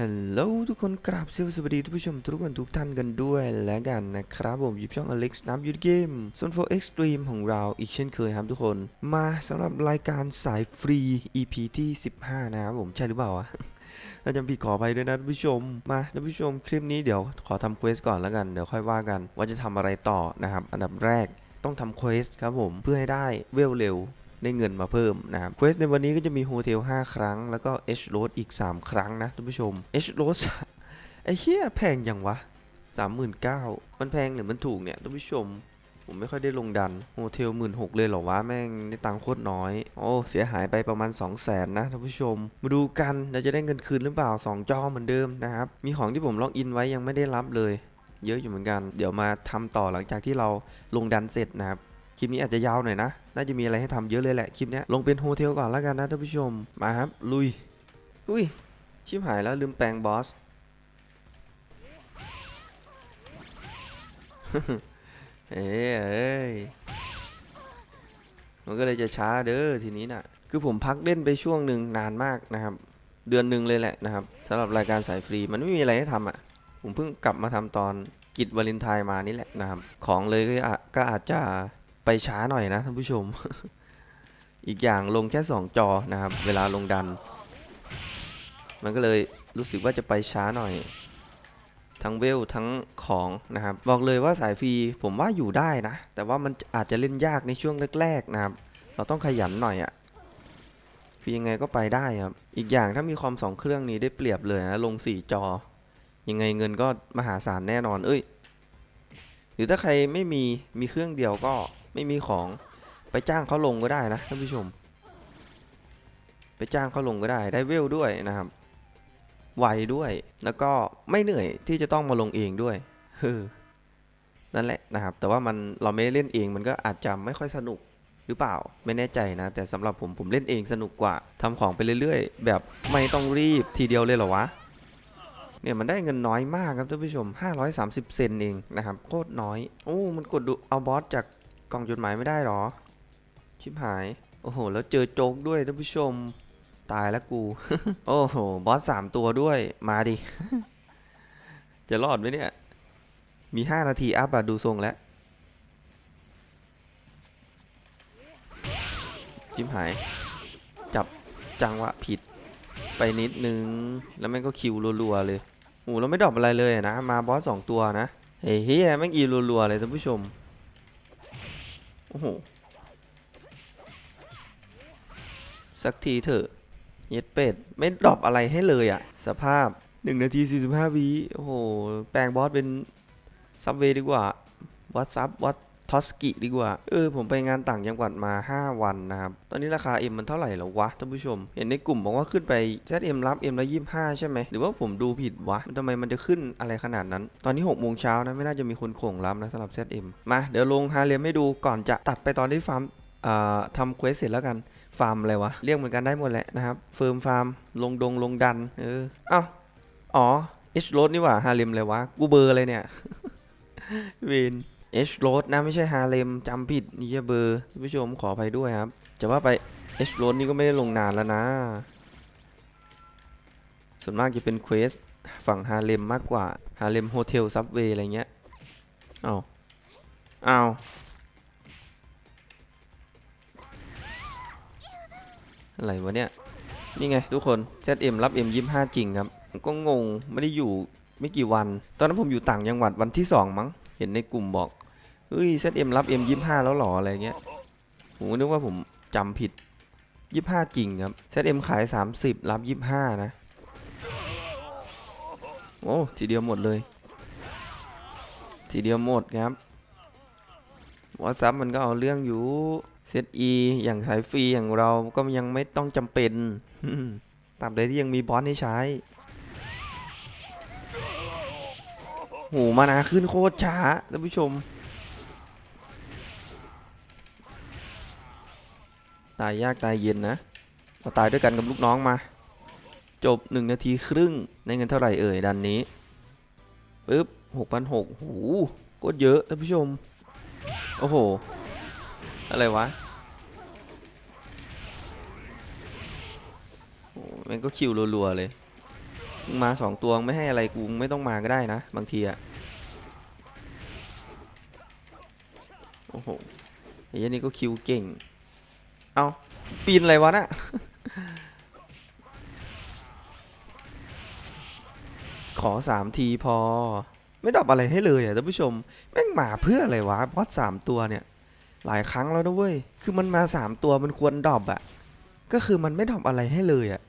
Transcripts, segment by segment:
ฮัลโหลทุกคนกราบสวัสดีทุกผู้ชมทุกคนทุกท่านกันด้วยและกันนะครับผมยิบช่องอเล็กซ์น้ำยูเกมโซนโฟเอ็กซ์ตรีมของเราอีกเช่นเคยครับทุกคน มาสำหรับรายการสายฟรี EP ที่ 15 นะครับผมใช่หรือเปล่าวะถ้าจำผิดขอไปด้วยนะท่านผู้ชม มาท่านผู้ชมคลิปนี้เดี๋ยวขอทำเควสก่อนแล้วกันเดี๋ยวค่อยว่ากัน ว่าจะทำอะไรต่อนะครับ อันดับแรกต้องทำเควสครับผมเพื่อให้ได้เวลเร็ว ได้เงินมาเพิ่มนะครับเควสในวันนี้ก็จะมีโฮเทล5 ครั้ง แล้วก็ H Road อีก 3 ครั้งนะท่านผู้ชม H Road ไอ้เหี้ยแพงยังวะ 39,000มันแพงหรือมันถูกเนี่ยท่านผู้ชมผมไม่ค่อยได้ลงดันโฮเทลหมื่นหกเลยเหรอวะแม่งได้ตังค์โคตรน้อย โอ้ เสียหายไปประมาณ 2 0 0แสนนะท่านผู้ชม มาดูกันเราจะได้เงินคืนหรือเปล่า 2 จอเหมือนเดิมนะครับ มีของที่ผมล็อกอินไว้ยังไม่ได้รับเลย เยอะอยู่เหมือนกัน เดี๋ยวมาทำต่อหลังจากที่เราลงดันเสร็จนะครับ ลิปนี้อาจจะยาวหน่อยนะ น่าจะมีอะไรให้ทำเยอะเลยแหละ คลิปนี้ลงเป็นโฮเทลก่อนแล้วกันนะท่านผู้ชม มาครับ ลุย อุ้ย ชิบหายแล้วลืมแปลงบอส เอ้ยมันก็เลยจะช้าเด้อทีนี้น่ะ คือผมพักเล่นไปช่วงหนึ่งนานมากนะครับ เดือนหนึ่งเลยแหละนะครับสำหรับรายการสายฟรีมันไม่มีอะไรให้ทำอะ ผมเพิ่งกลับมาทำตอนกิจวาเลนไทน์มานี่แหละนะครับ ของเลยก็อาจจะ ไปช้าหน่อยนะท่านผู้ชม อีกอย่างลงแค่ 2 จอนะครับ เวลาลงดัน มันก็เลยรู้สึกว่าจะไปช้าหน่อย ทั้งเวลทั้งของนะครับ บอกเลยว่าสายฟรีผมว่าอยู่ได้นะ แต่ว่ามันอาจจะเล่นยากในช่วงแรกๆนะครับ เราต้องขยันหน่อยอะ่ะคือยังไงก็ไปได้ครับ อีกอย่างถ้ามีคอมสองเครื่องนี้ได้เปรียบเลยนะลง 4 จอ ยังไงเงินก็มหาศาลแน่นอน เอ้ย หรือถ้าใครไม่มีมีเครื่องเดียวก็ ไม่มีของไปจ้างเขาลงก็ได้นะท่านผู้ชม ไปจ้างเขาลงก็ได้ได้เวลด้วยนะครับไวด้วยแล้วก็ไม่เหนื่อยที่จะต้องมาลงเองด้วยเออนั่นแหละนะครับ แต่ว่ามันเราไม่ได้เล่นเองมันก็อาจจะไม่ค่อยสนุกหรือเปล่าไม่แน่ใจนะ แต่สำหรับผมผมเล่นเองสนุกกว่าทำของไปเรื่อยๆ แบบไม่ต้องรีบทีเดียวเลยเหรอวะเนี่ยมันได้เงินน้อยมากครับท่านผู้ชม 530 เซนเองนะครับ โคตรน้อย โอ้ มันกดดูเอาบอสจาก กล่องจดหมายไม่ได้หรอ ชิบหาย โอ้โห แล้วเจอโจ๊กด้วยท่านผู้ชม ตายแล้วกู โอ้โห บอสสามตัวด้วย มาดิ จะรอดไหมเนี่ย มี5นาทีอัพอะดูทรงแล้วจิ้มหาย จับจังหวะผิดไปนิดนึง แล้วแม่งก็คิวรัวๆเลยโอ้เราไม่ดรอปอะไรเลยนะ มาบอสสองตัวนะ เฮ้ยแม่งอีรัวๆเลยท่านผู้ชม โอ้โห สักทีเถอะ เย็ดเป็ด ไม่ดรอปอะไรให้เลยอะสภาพ1นาที45วิโอ้โห แปลงบอสเป็นซับเวดีกว่า วัดซับวัด ทอสกิดีกว่า เออ ผมไปงานต่างจังหวัดมา 5 วันนะครับ ตอนนี้ราคา M มันเท่าไหร่แล้ววะท่านผู้ชม เห็นในกลุ่มบอกว่าขึ้นไป ZM รับ M ละ25ใช่ไหม หรือว่าผมดูผิดวะทำไมมันจะขึ้นอะไรขนาดนั้น ตอนนี้6โมงเช้านะ ไม่น่าจะมีคนโข่งรับนะสำหรับ ZM มา เดี๋ยวลงฮาเรียมให้ดูก่อนจะตัดไปตอนที่ฟาร์มทำเควสเสร็จแล้วกัน ฟาร์มอะไรวะ เรียกเหมือนกันได้หมดแหละนะครับ เฟิร์มฟาร์ม ลงดงลงดัน เออเอ้าอ๋อ H road นี่หว่าฮาเร็มเลยวะ กูเบอร์อะไรเนี่ยเวน H road นะไม่ใช่ฮาเร็มจำผิดนี่เบอร์ท่านผู้ชมขออภัยด้วยครับ จะว่าไป H road นี่ก็ไม่ได้ลงนานแล้วนะ ส่วนมากจะเป็นเควสฝั่งฮาเร็มมากกว่าฮาเร็มโฮเทลซับเวย์อะไรเงี้ยเอ้าเอาอะไรวะเนี่ย นี่ไงทุกคน ZM รับ M 25จริงครับ ก็งงไม่ได้อยู่ไม่กี่วัน ตอนนั้นผมอยู่ต่างจังหวัดวันที่2มั้ง เห็นในกลุ่มบอก เฮ้ย ZM รับ M 25แล้วหรออะไรเงี้ยผมนึกว่าผมจำผิด25จริงครับ ZM ขาย30รับ25นะ โอ้ทีเดียวหมดเลย ทีเดียวหมดครับวอซับมันก็เอาเรื่องอยู่เซตอีอย่างสายฟรีอย่างเราก็ยังไม่ต้องจำเป็นตาบใดที่ยังมีบอสให้ใช้โหมานาขึ้นโคตรช้าท่านผู้ชม ตายยากตายเย็นนะเราตายด้วยกันกับลูกน้องมา จบ 1 นาทีครึ่งได้เงินเท่าไหร่เอ่ยดันนี้ปึ๊บหกพันหกโหโคตรเยอะท่านผู้ชม โอ้โห อะไรวะม่งก็คิวรัวๆเลยมาสองตัวไม่ให้อะไรกูไม่ต้องมาก็ได้นะ บางทีอะโอ้โหไอ้เหี้ยนี่ก็คิวเก่ง เอาปีนอะไรวะน่ะขอสามทีพอ ไม่ดรอปอะไรให้เลยอะท่านผู้ชม แม่งมาเพื่ออะไรวะบอสสามตัวเนี่ย หลายครั้งแล้วนะเว้ย คือมันมาสามตัวมันควรดรอปอะ ก็คือมันไม่ดรอปอะไรให้เลยอะ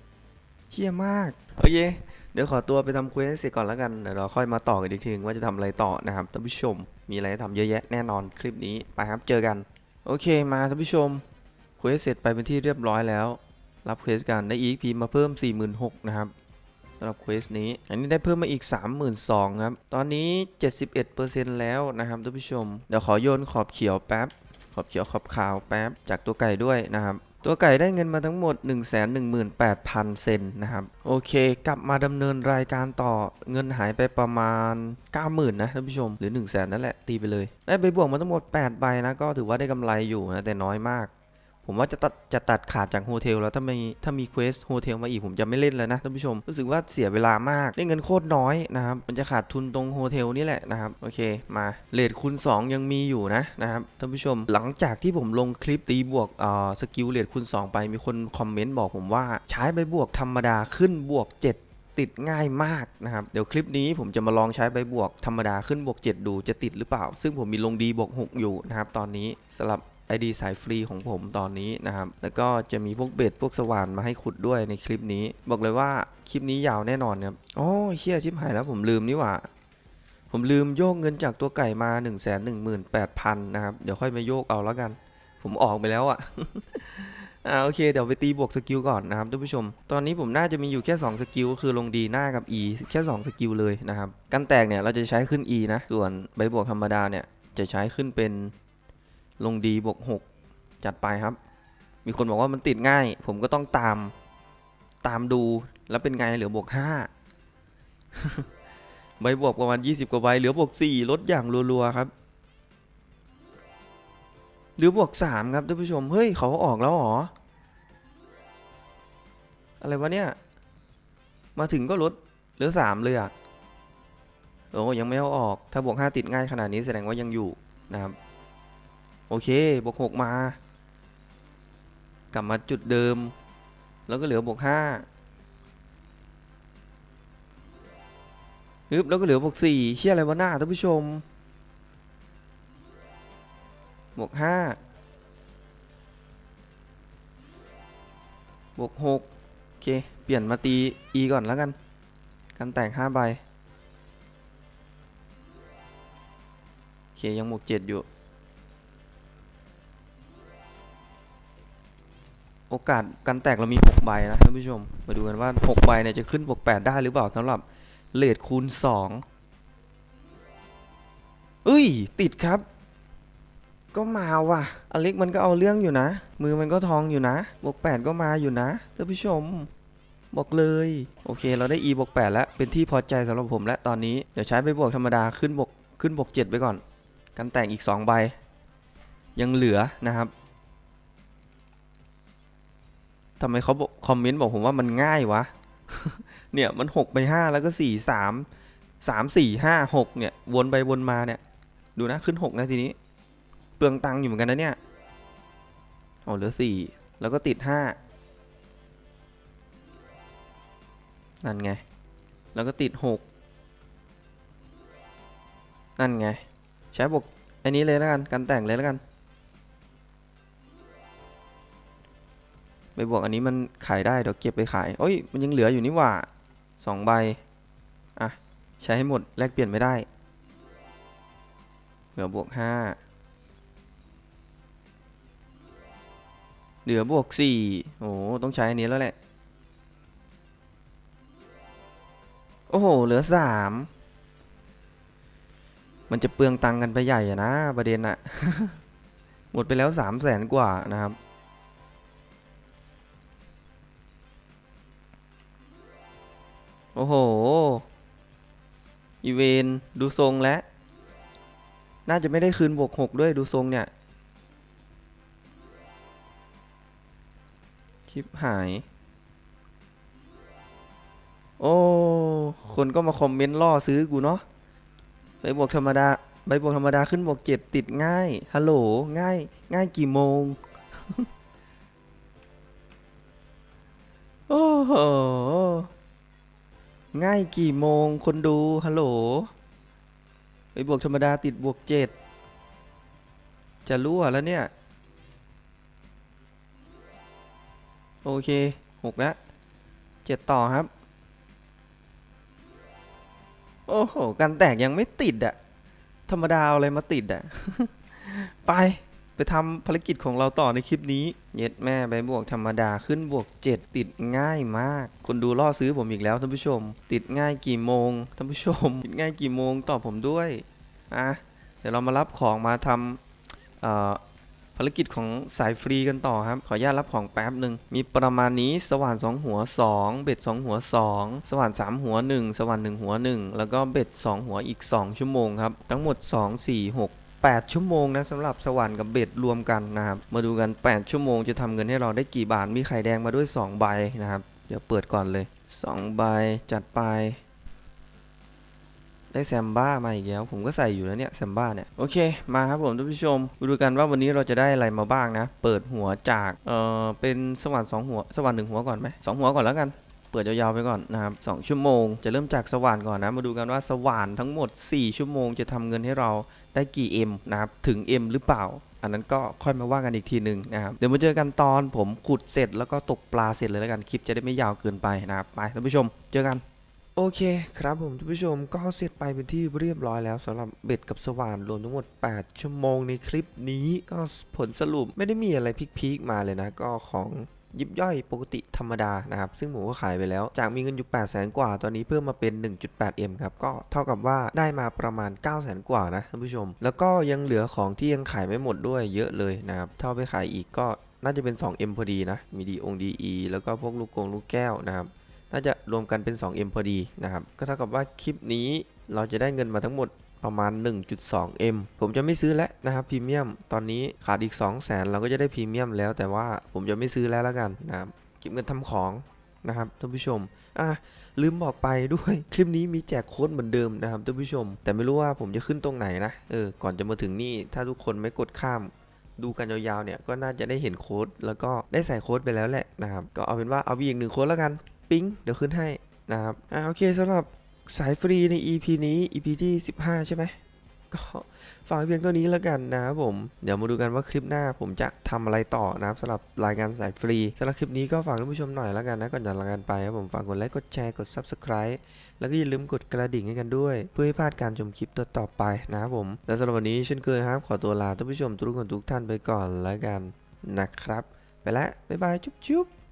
เฮี้ยมากโอเคเดี๋ยวขอตัวไปทำเควสให้เสร็จก่อนแล้วกัน เดี๋ยวเราค่อยมาต่อกันอีกทีนึงว่าจะทำอะไรต่อนะครับท่านผู้ชม มีอะไรทำเยอะแยะแน่นอนคลิปนี้ ไปครับ เจอกัน โอเค มาท่านผู้ชม เควสเสร็จไปเป็นที่เรียบร้อยแล้ว รับเควสกันได้ EXP มาเพิ่ม 46,000นะครับสำหรับเควสนี้ อันนี้ได้เพิ่มมาอีก 32,000ครับ ตอนนี้ 71%แล้วนะครับท่านผู้ชม เดี๋ยวขอโยนขอบเขียวแป๊บ ขอบเขียวขอบขาวแป๊บ จากตัวไก่ด้วยนะครับ ตัวไก่ได้เงินมาทั้งหมด 118,000 เซนนะครับ โอเค กลับมาดำเนินรายการต่อ เงินหายไปประมาณ 90,000นะท่านผู้ชม หรือ 1 0 0 0 0แนั่นแหละ ตีไปเลย ได้ไปบวกมาทั้งหมด8ใบนะ ก็ถือว่าได้กำไรอยู่นะ แต่น้อยมาก ผมว่าจะตัดจะตัดขาดจากโฮเทลแล้วถ้าม่ถ้ามีเควสโฮเทลมาอีกผมจะไม่เล่นแล้วนะท่านผู้ชม รู้สึกว่าเสียเวลามากได้เงินโคตรน้อยนะครับ มันจะขาดทุนตรงโฮเทลนี่แหละนะครับ โอเคมาเลทคูณ2 ยังมีอยู่นะนะครับท่านผู้ชมหลังจากที่ผมลงคลิปตีบวกเอ่อสกิลเลทคูณ2 ไปมีคนคอมเมนต์บอกผมว่าใช้ไปบวกธรรมดาขึ้นบวก 7ติดง่ายมากนะครับ เดี๋ยวคลิปนี้ผมจะมาลองใช้ใบบวกธรรมดาขึ้นบวก 7 ดูจะติดหรือเปล่า ซึ่งผมมีลงดีบวก 6 อยู่นะครับ ตอนนี้สำหรับ ID สายฟรีของผมตอนนี้นะครับ แล้วก็จะมีพวกเบ็ดพวกสว่านมาให้ขุดด้วยในคลิปนี้ บอกเลยว่าคลิปนี้ยาวแน่นอนครับอ๋อเชี่ยชิบหายแล้วผมลืมนี่หว่า ผมลืมโยกเงินจากตัวไก่มา 1 1 8 0 0 0นะครับ เดี๋ยวค่อยมาโยกเอาแล้วกัน ผมออกไปแล้วอะ่ะอ่าโอเคเดี๋ยวไปตีบวกสกิลก่อนนะครับท่านผู้ชม ตอนนี้ผมน่าจะมีอยู่แค่ 2 สกิลก็คือลงดีหน้ากับ E แค่ 2 สกิลเลยนะครับ กันแตกเนี่ยเราจะใช้ขึ้น E นะ ส่วนใบบวกธรรมดาเนี่ยจะใช้ขึ้นเป็น ลงดีบวก6จัดไปครับ มีคนบอกว่ามันติดง่าย ผมก็ต้องตามตามดูแล้วเป็นไงเหลือบวก5ใบบวกประมาณ20 กว่าใบเหลือบวก4ลดอย่างรัวๆครับเหลือบวก3ครับท่านผู้ชม เฮ้ย เขาออกแล้วเหรอ อะไรวะเนี่ย มาถึงก็ลดเหลือ 3 เลยอะโอ้ยังไม่เอาออก ถ้าบวก 5 ติดง่ายขนาดนี้แสดงว่ายังอยู่นะครับ โอเคบวก6มา กลับมาจุดเดิม แล้วก็เหลือบวก5ฮึบแล้วก็เหลือบวกสี่เชี่ยอะไรวะหน้าท่านผู้ชมบวกห้าบวกหกโอเค เปลี่ยนมาตี e ก่อนแล้วกัน กันแตกห้าใบโอเคยังบวกเจ็ดอยู่ โอกาสกันแตกเรามี 6 ใบนะท่านผู้ชม มาดูกันว่า 6 ใบเนี่ยจะขึ้นบวก8ได้หรือเปล่าสำหรับเลทคูณสองเอ้ย ติดครับ ก็มาว่ะ อเล็กมันก็เอาเรื่องอยู่นะ มือมันก็ทองอยู่นะ บวกแปดก็มาอยู่นะท่านผู้ชม บอกเลย โอเค เราได้ e บวกแปดแล้ว เป็นที่พอใจสำหรับผมและตอนนี้ เดี๋ยวใช้ไปบวกธรรมดาขึ้นบวกขึ้นบวกเจ็ดไปก่อน กันแต่งอีก 2 ใบ ยังเหลือนะครับ ทำไมเขาบอกคอมเมนต์บอกผมว่ามันง่ายวะ เนี่ยมันหกไปห้าแล้วก็สี่สามสามสี่ห้าหกเนี่ย วนไปวนมาเนี่ย ดูนะขึ้นหกนะทีนี้ เปลืองตังค์อยู่เหมือนกันนะเนี่ยโอ้เหลือสี่แล้วก็ติดห้านั่นไง แล้วก็ติดหกนั่นไง ใช้บวกอันนี้เลยแล้วกัน กันแต่งเลยแล้วกัน ไปบวกอันนี้มันขายได้เดี๋ยวเก็บไปขายโอ้ยมันยังเหลืออยู่นี่หว่าสองใบอะใช้ให้หมดแลกเปลี่ยนไม่ได้เหลือบวกห้าเหลือบวกสี่โอ้ต้องใช้อันนี้แล้วแหละ โอ้โห เหลือสามมันจะเปลืองตังกันไปใหญ่อะนะประเด็นอะหมดไปแล้วสามแสนกว่านะครับ โอ้โห อีเวนดูทรงแล้ว น่าจะไม่ได้คืนบวกหกด้วยดูทรงเนี่ยชิปหาย โอ้ คนก็มาคอมเมนต์ล่อซื้อกูเนาะใบบวกธรรมดาใบบวกธรรมดาขึ้นบวกเจ็ดติดง่าย ฮัลโหล ง่าย ง่ายกี่โมง โอ้โห ง่ายกี่โมงคนดู ฮัลโหลใบบวกธรรมดาติดบวกเจ็ดจะรั่วแล้วเนี่ย โอเคหกแล้วเจ็ดต่อครับ โอ้โห กันแตกยังไม่ติดอะธรรมดาเอาอะไรมาติดอะไป ไปทำภารกิจของเราต่อในคลิปนี้ เย็ดแม่ไปบวกธรรมดาขึ้นบวก 7 ติดง่ายมาก คนดูล่อซื้อผมอีกแล้วท่านผู้ชม ติดง่ายกี่โมงท่านผู้ชม ติดง่ายกี่โมงตอบผมด้วยอะเดี๋ยวเรามารับของมาทำภารกิจของสายฟรีกันต่อครับ ขออนุญาตรับของแป๊บหนึ่งมีประมาณนี้สว่าน 2 หัว 2 เบ็ด 2 หัว 2 สว่าน 3 หัว 1 สว่าน 1 หัว 1 แล้วก็เบ็ด 2 หัวอีก 2 ชั่วโมงครับ ทั้งหมด 2 4 6 8 ชั่วโมงนะสำหรับสว่านกับเบ็ดรวมกันนะครับ มาดูกัน 8 ชั่วโมงจะทำเงินให้เราได้กี่บาท มีไข่แดงมาด้วย 2 ใบนะครับ เดี๋ยวเปิดก่อนเลย 2 ใบจัดไป ได้แซมบ้ามาอีกแล้ว ผมก็ใส่อยู่แล้วเนี่ยแซมบ้าเนี่ย โอเค มาครับผมท่านผู้ชม มาดูกันว่าวันนี้เราจะได้อะไรมาบ้างนะ เปิดหัวจาก เอ่อ เป็นสว่านสองหัว สว่านหนึ่งหัวก่อนไหมสองหัวก่อนแล้วกันเปิดยาวๆไปก่อนนะครับสชั่วโมง จะเริ่มจากสว่านก่อนนะ มาดูกันว่าสว่านทั้งหมด 4 ชั่วโมงจะทำเงินให้เรา ได้กี่ M นะครับถึง M หรือเปล่า อันนั้นก็ค่อยมาว่ากันอีกทีหนึ่งนะครับเดี๋ยวมาเจอกันตอนผมขุดเสร็จแล้วก็ตกปลาเสร็จเลยแล้วกันคลิปจะได้ไม่ยาวเกินไปนะครับไปท่านผู้ชมเจอกันโอเคครับผมท่านผู้ชมก็เสร็จไปเป็นที่เรียบร้อยแล้วสำหรับเบ็ดกับสว่านรวมทั้งหมด 8 ชั่วโมงในคลิปนี้ก็ผลสรุปไม่ได้มีอะไรพีคๆมาเลยนะก็ของ ยิบย่อยปกติธรรมดานะครับ ซึ่งผมก็ขายไปแล้ว จากมีเงินอยู่8 0 0แสนกว่า ตอนนี้เพิ่มมาเป็น 1.8M ครับ ก็เท่ากับว่าได้มาประมาณ 9 0 0แสนกว่านะท่านผู้ชม แล้วก็ยังเหลือของที่ยังขายไม่หมดด้วยเยอะเลยนะครับถ้าเอาไปขายอีกก็น่าจะเป็น 2M พอดีนะ มีดีองดีอีแล้วก็พวกลูกกงลูกแก้วนะครับ น่าจะรวมกันเป็น 2M พอดีนะครับ ก็เท่ากับว่าคลิปนี้เราจะได้เงินมาทั้งหมด ประมาณ 1.2M ผมจะไม่ซื้อแล้วนะครับพรีเมียมตอนนี้ขาดอีก 2 0 0แสนเราก็จะได้พรีเมียมแล้วแต่ว่าผมจะไม่ซื้อแล้วแล้วกันนะครับเก็บเงินทำของนะครับท่านผู้ชม อะลืมบอกไปด้วยคลิปนี้มีแจกโค้ดเหมือนเดิมนะครับท่านผู้ชม แต่ไม่รู้ว่าผมจะขึ้นตรงไหนนะ เออ ก่อนจะมาถึงนี่ ถ้าทุกคนไม่กดข้าม ดูกันยาวๆเนี่ย ก็น่าจะได้เห็นโค้ด แล้วก็ได้ใส่โค้ดไปแล้วแหละนะครับ ก็เอาเป็นว่าเอาอีกหนึ่งโค้ดแล้วกัน ปิ๊ง เดี๋ยวขึ้นให้นะครับ อ่าโอเคสำหรับ สายฟรีใน EP นี้ EP ที่ 15 ใช่ไหมก็ฝากเพียงเท่านี้แล้วกันนะครับผม เดี๋ยวมาดูกันว่าคลิปหน้าผมจะทำอะไรต่อนะครับสำหรับรายการสายฟรีสำหรับคลิปนี้ก็ฝากท่านผู้ชมหน่อยแล้วกันนะก่อนจากลากันไปครับผมฝากกดไลค์กดแชร์กด Subscribe แล้วก็อย่าลืมกดกระดิ่งให้กันด้วย เพื่อไม่พลาดการชมคลิปต่อๆไปนะครับผมแล้วสำหรับวันนี้เช่นเคยครับขอตัวลาท่านผู้ชมทุกคนทุกท่านไปก่อนแล้วกันนะครับ ไปแล้วบ๊ายบายจุ๊บๆ